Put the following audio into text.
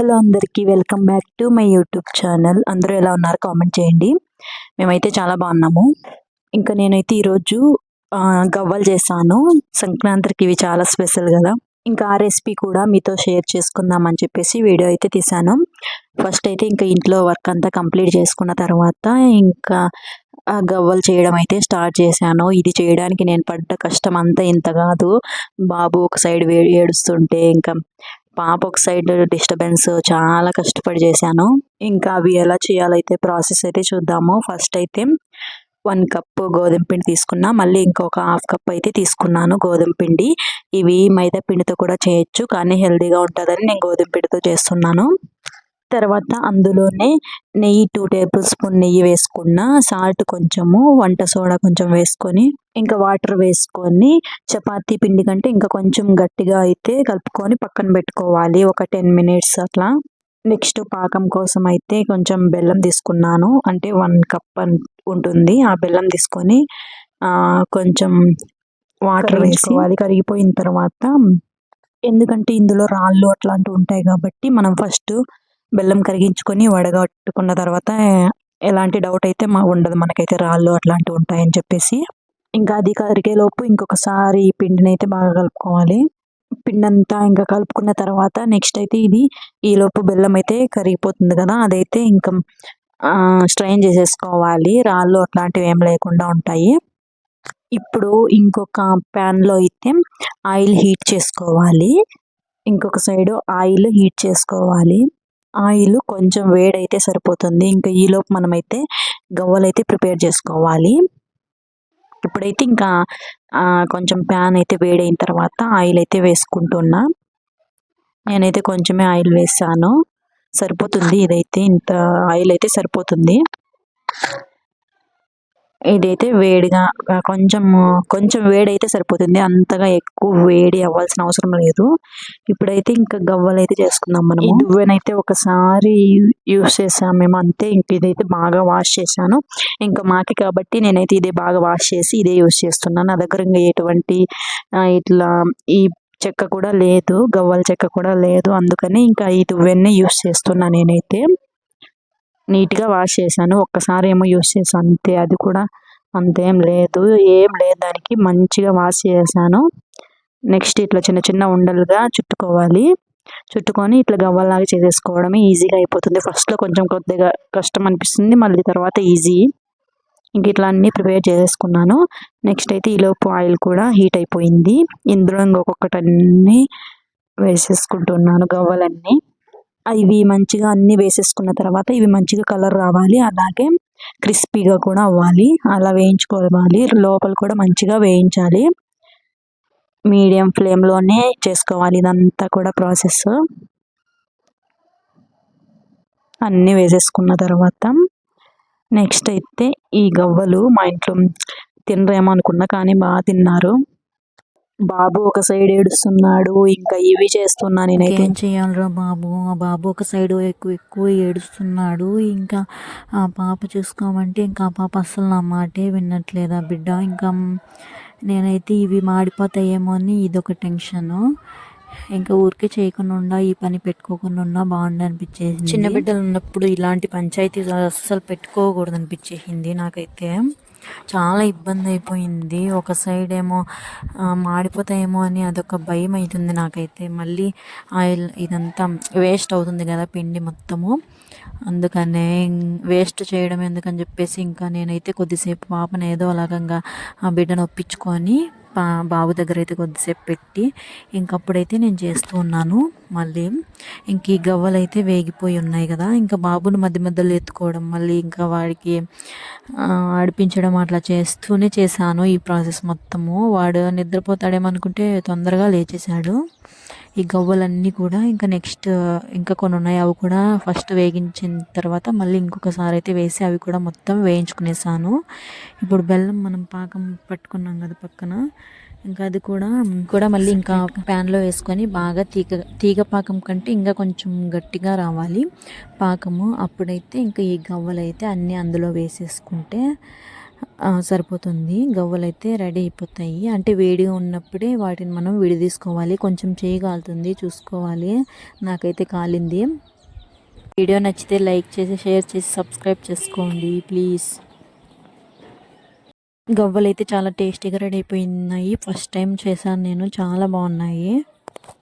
Hello అందరికీ welcome back to my YouTube channel. అందరూ ఎలా ఉన్నారు? కామెంట్ చేయండి. మేమైతే చాలా బాగున్నాము. ఇంకా నేనైతే ఈరోజు గవ్వలు చేశాను. సంక్రాంతికి ఇవి చాలా స్పెషల్ కదా. ఇంకా ఆ రెసిపీ కూడా మీతో షేర్ చేసుకుందామని చెప్పేసి వీడియో అయితే తీశాను. ఫస్ట్ అయితే ఇంకా ఇంట్లో వర్క్ అంతా కంప్లీట్ చేసుకున్న తర్వాత ఇంకా ఆ గవ్వలు చేయడం అయితే స్టార్ట్ చేశాను. ఇది చేయడానికి నేను పడ్డ కష్టం అంతా ఇంత కాదు. బాబు ఒక సైడ్ వే ఏడుస్తుంటే ఇంకా పాప ఒక సైడ్ డిస్టర్బెన్స్ చాలా కష్టపడి చేశాను. ఇంకా అవి ఎలా చేయాలైతే ప్రాసెస్ అయితే చూద్దాము. ఫస్ట్ అయితే వన్ కప్ గోధుమ పిండి తీసుకున్నా మళ్ళీ ఇంకొక హాఫ్ కప్ అయితే తీసుకున్నాను గోధుమ పిండి. ఇవి మైదా పిండితో కూడా చేయొచ్చు కానీ హెల్దీగా ఉంటుందని నేను గోధుమ పిండితో చేస్తున్నాను. తర్వాత అందులోనే నెయ్యి టూ టేబుల్ స్పూన్ నెయ్యి వేసుకున్న సాల్ట్ కొంచెము వంట సోడా కొంచెం వేసుకొని ఇంకా వాటర్ వేసుకొని చపాతీ పిండి కంటే ఇంకా కొంచెం గట్టిగా అయితే కలుపుకొని పక్కన పెట్టుకోవాలి. ఒక టెన్ మినిట్స్ అట్లా. నెక్స్ట్ పాకం కోసం అయితే కొంచెం బెల్లం తీసుకున్నాను. అంటే వన్ కప్ ఉంటుంది. ఆ బెల్లం తీసుకొని కొంచెం వాటర్ వేసుకోవాలి. కరిగిపోయిన తర్వాత ఎందుకంటే ఇందులో రాళ్ళు అట్లాంటివి ఉంటాయి కాబట్టి మనం ఫస్ట్ బెల్లం కరిగించుకొని వడగట్టుకున్న తర్వాత ఎలాంటి డౌట్ అయితే మా ఉండదు. మనకైతే రాళ్ళు అట్లాంటివి ఉంటాయని చెప్పేసి. ఇంకా అది కరిగేలోపు ఇంకొకసారి ఈ పిండిని అయితే బాగా కలుపుకోవాలి. పిండి అంతా ఇంకా కలుపుకున్న తర్వాత నెక్స్ట్ అయితే ఇది ఈ లోపు బెల్లం అయితే కరిగిపోతుంది కదా. అదైతే ఇంకా స్ట్రైన్ చేసేసుకోవాలి. రాళ్ళు అట్లాంటివి ఏం లేకుండా ఉంటాయి. ఇప్పుడు ఇంకొక ప్యాన్లో అయితే ఆయిల్ హీట్ చేసుకోవాలి. ఇంకొక సైడ్ ఆయిల్ హీట్ చేసుకోవాలి. ఆయిల్ కొంచెం వేడైతే సరిపోతుంది. ఇంకా ఈలోపు మనమైతే గవ్వలు అయితే ప్రిపేర్ చేసుకోవాలి. ఇప్పుడైతే ఇంకా కొంచెం ప్యాన్ అయితే వేడైన తర్వాత ఆయిల్ అయితే వేసుకుంటున్నా. నేనైతే కొంచెమే ఆయిల్ వేసాను. సరిపోతుంది ఇదైతే. ఇంత ఆయిల్ అయితే సరిపోతుంది. ఇదైతే వేడిగా కొంచెం కొంచెం వేడి అయితే సరిపోతుంది. అంతగా ఎక్కువ వేడి అవ్వాల్సిన అవసరం లేదు. ఇప్పుడైతే ఇంకా గవ్వలు అయితే చేసుకుందాం మనం ఈ దువ్వెనైతే ఒకసారి యూస్ చేసాం మేము అంతే. ఇంక ఇదైతే బాగా వాష్ చేశాను. ఇంకా మాకి కాబట్టి నేనైతే ఇదే బాగా వాష్ చేసి ఇదే యూస్ చేస్తున్నాను. నా దగ్గర ఇంకా ఎటువంటి ఇట్లా ఈ చెక్క కూడా లేదు. గవ్వల చెక్క కూడా లేదు. అందుకని ఇంకా ఈ దువ్వెన్నే యూస్ చేస్తున్నా నేనైతే. నీట్గా వాష్ చేశాను. ఒక్కసారి ఏమో యూస్ చేశాను. అంతే అది కూడా అంతేం లేదు. ఏం లేదు దానికి మంచిగా వాష్ చేశాను. నెక్స్ట్ ఇట్లా చిన్న చిన్న ఉండలుగా చుట్టుకోవాలి. చుట్టుకొని ఇట్లా గవ్వలాగా చేసేసుకోవడమే ఈజీగా అయిపోతుంది. ఫస్ట్లో కొంచెం కొద్దిగా కష్టం అనిపిస్తుంది మళ్ళీ తర్వాత ఈజీ. ఇంక ఇట్లా అన్నీ ప్రిపేర్ చేసేసుకున్నాను. నెక్స్ట్ అయితే ఈలోపు ఆయిల్ కూడా హీట్ అయిపోయింది. ఇందులో ఇంకొకటన్నీ వేసేసుకుంటున్నాను గవ్వలన్నీ. ఇవి మంచిగా అన్నీ వేసేసుకున్న తర్వాత ఇవి మంచిగా కలర్ రావాలి. అలాగే క్రిస్పీగా కూడా అవ్వాలి. అలా వేయించుకోవాలి. లోపల కూడా మంచిగా వేయించాలి. మీడియం ఫ్లేమ్లోనే చేసుకోవాలి. ఇదంతా కూడా ప్రాసెస్. అన్నీ వేసేసుకున్న తర్వాత నెక్స్ట్ అయితే ఈ గవ్వలు మా ఇంట్లో తినరేమో అనుకున్నా కానీ బాగా తిన్నారు. బాబు ఒక సైడ్ ఏడుస్తున్నాడు ఇంకా ఇవి చేస్తున్నా నేనైతే. ఏం చేయాలరా బాబు? ఆ బాబు ఒక సైడ్ ఎక్కువ ఎక్కువ ఏడుస్తున్నాడు ఇంకా ఆ పాప చూసుకోమంటే ఇంకా ఆ పాప అస్సలు నా మాటే వినట్లేదా బిడ్డ. ఇంకా నేనైతే ఇవి మాడిపోతాయేమో అని ఇదొక టెన్షను. ఇంకా ఊరికే చేయకుండా ఉన్నా ఈ పని పెట్టుకోకుండా ఉన్నా బాగుండు అనిపించేసింది. చిన్న బిడ్డలు ఉన్నప్పుడు ఇలాంటి పంచాయతీ అస్సలు పెట్టుకోకూడదు అనిపించేసింది నాకైతే. చాలా ఇబ్బంది అయిపోయింది. ఒక సైడ్ ఏమో మాడిపోతాయేమో అని అదొక భయం అవుతుంది నాకైతే. మళ్ళీ ఆయిల్ ఇదంతా వేస్ట్ అవుతుంది కదా పిండి మొత్తము. అందుకనే వేస్ట్ చేయడం ఎందుకని చెప్పేసి ఇంకా నేనైతే కొద్దిసేపు పాపను ఏదో అలాగంగా ఆ బిడ్డను ఒప్పించుకొని బాబు దగ్గర అయితే కొద్దిసేపు పెట్టి ఇంకప్పుడైతే నేను చేస్తూ ఉన్నాను మళ్ళీ. ఇంక ఈ గవ్వలు అయితే వేగిపోయి ఉన్నాయి కదా ఇంకా బాబుని మధ్య మధ్యలో ఎత్తుకోవడం మళ్ళీ ఇంకా వాడికి ఆడిపించడం అట్లా చేస్తూనే చేశాను ఈ ప్రాసెస్ మొత్తము. వాడు నిద్రపోతాడేమో అనుకుంటే తొందరగా లేచేశాడు. ఈ గవ్వలన్నీ కూడా ఇంకా నెక్స్ట్ ఇంకా కొన్ని ఉన్నాయి. అవి కూడా ఫస్ట్ వేగించిన తర్వాత మళ్ళీ ఇంకొకసారి అయితే వేసి అవి కూడా మొత్తం వేయించుకునేసాను. ఇప్పుడు బెల్లం మనం పాకం పట్టుకున్నాం కదా పక్కన. ఇంకా అది కూడా కూడా మళ్ళీ ఇంకా ప్యాన్లో వేసుకొని బాగా తీగ తీగ పాకం కంటే ఇంకా కొంచెం గట్టిగా రావాలి పాకము. అప్పుడైతే ఇంకా ఈ గవ్వలు అయితే అన్నీ అందులో వేసేసుకుంటే సరిపోతుంది. గవ్వలు అయితే రెడీ అయిపోతాయి. అంటే వేడిగా ఉన్నప్పుడే వాటిని మనం విడిదీసుకోవాలి. కొంచెం చేయి కాలుతుంది. చూసుకోవాలి. నాకైతే కాలింది. వీడియో నచ్చితే లైక్ చేసి షేర్ చేసి సబ్స్క్రైబ్ చేసుకోండి. ప్లీజ్. గవ్వలు అయితే చాలా టేస్టీగా రెడీ అయిపోయినాయి. ఫస్ట్ టైం చేశాను నేను. చాలా బాగున్నాయి.